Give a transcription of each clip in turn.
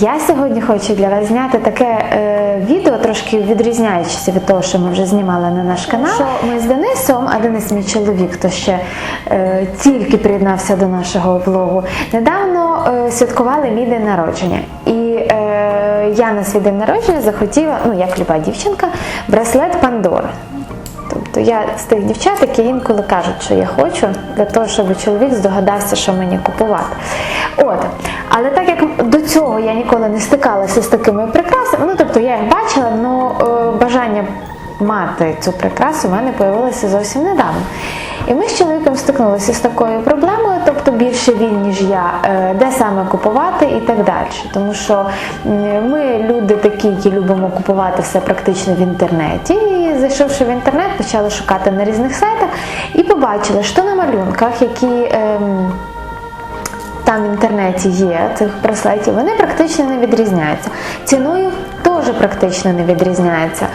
Я сьогодні хочу для вас зняти таке е, відео, трошки відрізняючись від того, що ми вже знімали на наш канал. Що ми з Денисом, а Денис мій чоловік, хто ще е, тільки приєднався до нашого влогу, недавно е, святкували мій день народження. І е, я на свій день народження захотіла, ну як люба дівчинка, браслет Пандори. Тобто я з тих дівчат, які інколи кажуть, що я хочу, для того, щоб чоловік здогадався, що мені купувати. От. Але так як до цього я ніколи не стикалася з такими прикрасами, ну тобто я їх бачила, але бажання мати цю прикрасу в мене з'явилося зовсім недавно. І ми з чоловіком стикнулися з такою проблемою, тобто більше він, ніж я, е, де саме купувати і так далі. Тому що ми люди такі, які любимо купувати все практично в інтернеті. І зайшовши в інтернет, почали шукати на різних сайтах і побачили, що на малюнках, які. ем, там в інтернеті є цих браслетів, вони практично не відрізняються. Ціною теж практично не відрізняється.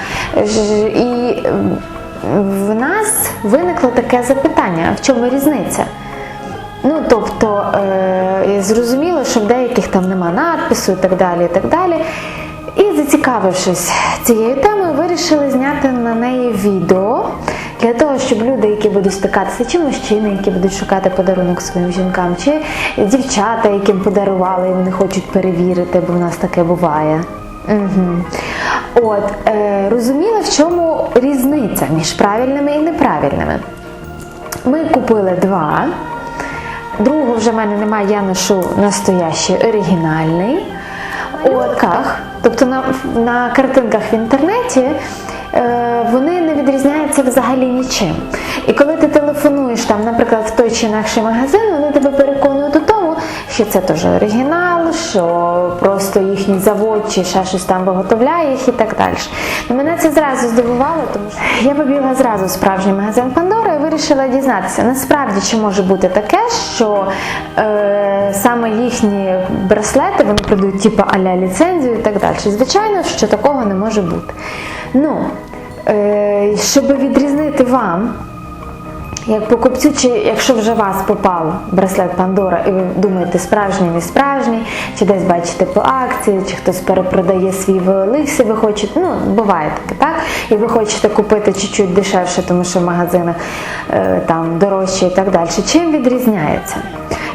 І в нас виникло таке запитання: в чому різниця? Ну, тобто, е, зрозуміло, що в деяких там нема надпису і так далі. І так далі. І зацікавившись цією темою, вирішили зняти на неї відео для того, щоб люди, які будуть стикатися, чи мужчини, які будуть шукати подарунок своїм жінкам, чи дівчата, яким подарували, і вони хочуть перевірити, бо в нас таке буває. Угу. От, е, розуміли, в чому різниця між правильними і неправильними. Ми купили два. Другого вже в мене немає, я ношу настоящий оригінальний. Отках, тобто на, на картинках в інтернеті е, вони не відрізняються взагалі нічим. І коли ти телефонуєш там, наприклад, в той чи інакший магазин, вони тебе переконують у що це теж оригінал, що просто їхній завод чи ще щось там виготовляє їх і так далі. Ну, мене це зразу здивувало, тому що я побігла зразу в справжній магазин Пандора і вирішила дізнатися, насправді чи може бути таке, що е, саме їхні браслети вони продають типу аля ліцензію і так далі. Звичайно, що такого не може бути. Ну, е, щоб відрізнити вам. Як покупцю, чи якщо вже вас попав браслет Пандора, і ви думаєте, справжній, не справжній, чи десь бачите по акції, чи хтось перепродає свій великси, ви хочете, ну, буває таке, так? І ви хочете купити чуть-чуть дешевше, тому що в магазинах е, там дорожче і так далі. Чим відрізняється?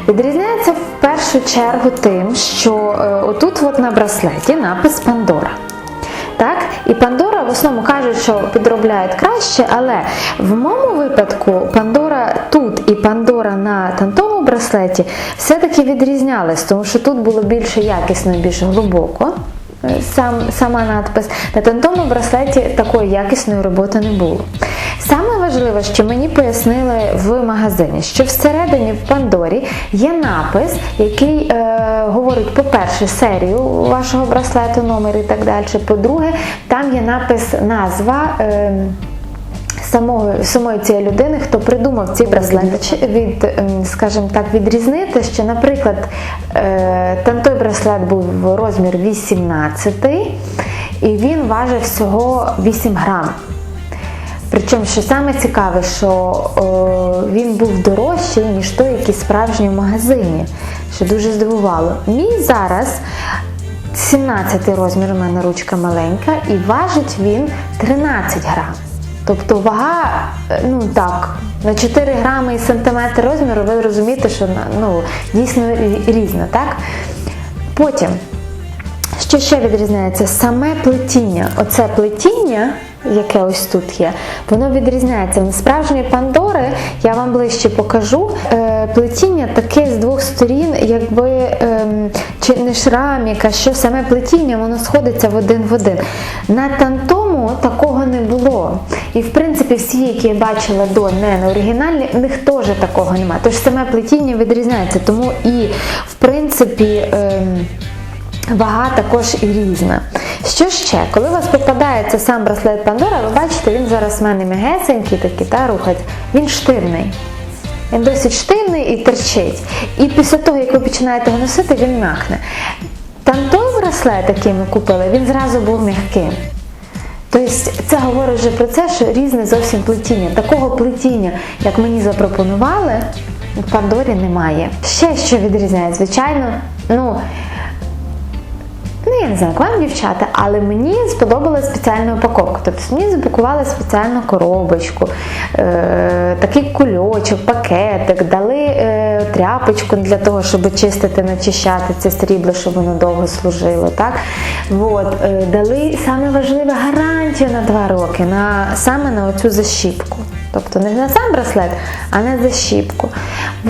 Відрізняється в першу чергу тим, що е, отут от на браслеті напис Пандора. Так? І Пандора в основному кажуть, що підробляє краще, але в моєму випадку Пандора тут і Пандора на тантому браслеті все-таки відрізнялись, тому що тут було більше якісно і більш глибоко. е, Сам, сама надпис. На тантому браслеті такої якісної роботи не було. Саме важливе, що мені пояснили в магазині, що всередині в Пандорі є напис, який е, говорить, по-перше, серію вашого браслету, номер і так далі. По-друге, там є напис назва. Е, Самого, самої цієї людини, хто придумав ці браслети, Чи від, ем, скажімо так, відрізнити, що, наприклад, е, там той браслет був в розмір 18 і він важив всього 8 грам. Причому, що саме цікаве, що о, він був дорожчий, ніж той, який справжній в магазині, що дуже здивувало. Мій зараз 17 розмір, у мене ручка маленька, і важить він 13 грам. Тобто вага, е, ну так, на 4 грами і сантиметр розміру, ви розумієте, що ну, дійсно рі- різно, так? Потім. Що ще відрізняється? Саме плетіння. Оце плетіння, яке ось тут є, воно відрізняється. На Пандори, я вам ближче покажу. Е, плетіння таке з двох сторін, якби ем, чи не шраміка, що саме плетіння, воно сходиться в один в один. На тантому такого не було. І в принципі всі, які я бачила до не на оригінальні, в них теж такого немає. Тож саме плетіння відрізняється. Тому і в принципі. Вага також і різна. Що ще? Коли у вас попадається сам браслет Пандора, ви бачите, він зараз в мене м'ягесенький такий, та рухається. Він штирний. Він досить штирний і терчить. І після того, як ви починаєте його носити, він м'якне. Там той браслет, який ми купили, він зразу був м'яким. Тобто це говорить вже про це, що різне зовсім плетіння. Такого плетіння, як мені запропонували, в Пандорі немає. Ще що відрізняє, звичайно, ну. Я не знаю, як вам дівчата, але мені сподобалася спеціальна упаковка. Тобто мені запакували спеціальну коробочку, е, такий кульочок, пакетик, дали е, тряпочку для того, щоб чистити, начищати це срібло, щоб воно довго служило. Так? От, е, дали саме важливе гарантію на 2 роки, на, саме на оцю защіпку. Тобто не на сам браслет, а на защіпку.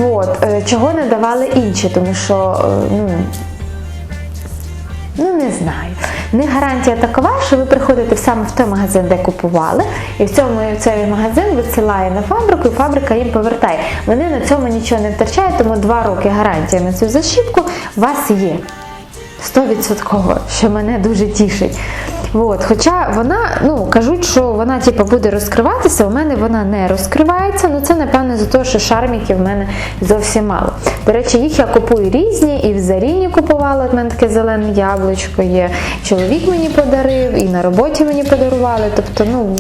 От, е, чого не давали інші, тому що е, ну, Ну, не знаю. Не гарантія такова, що ви приходите саме в той магазин, де купували, і в цьому цей магазин висилає на фабрику, і фабрика їм повертає. Вони на цьому нічого не втрачають, тому два роки гарантія на цю защіпку у вас є. 100%, що мене дуже тішить. От, хоча вона, ну кажуть, що вона типу, буде розкриватися, у мене вона не розкривається. Ну це напевно за те, що шарміків в мене зовсім мало. До речі, їх я купую різні, і в Заріні купувала. В мене таке зелене яблучко є. Чоловік мені подарив, і на роботі мені подарували. Тобто, ну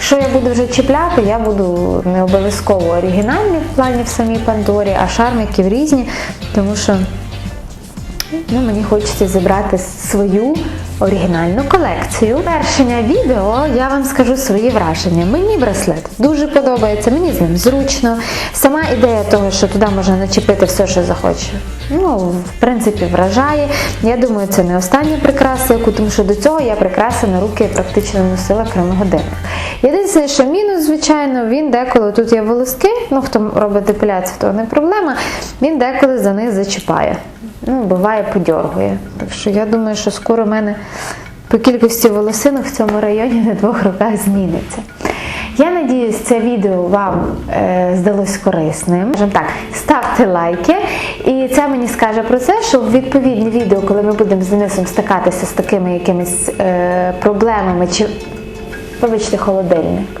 що я буду вже чіпляти, я буду не обов'язково оригінальні в плані в самій Пандорі, а шарміків різні, тому що. Ну, мені хочеться зібрати свою оригінальну колекцію. Першення відео я вам скажу свої враження. Мені браслет дуже подобається, мені з ним зручно. Сама ідея того, що туди можна начепити все, що захоче. Ну, в принципі, вражає. Я думаю, це не остання прикраса, яку, тому що до цього я прикраси на руки практично носила крім годинник. Єдине, що мінус, звичайно, він деколи тут є волоски, ну хто робить депіляцію, то не проблема. Він деколи за них зачіпає ну, буває подьоргує. Так що я думаю, що скоро в мене по кількості волосинок в цьому районі на двох руках зміниться. Я надіюсь, це відео вам е, здалось корисним. Так, ставте лайки, і це мені скаже про це, що в відповідні відео, коли ми будемо з Денисом стикатися з такими якимись е, проблемами, чи вибачте, холодильник.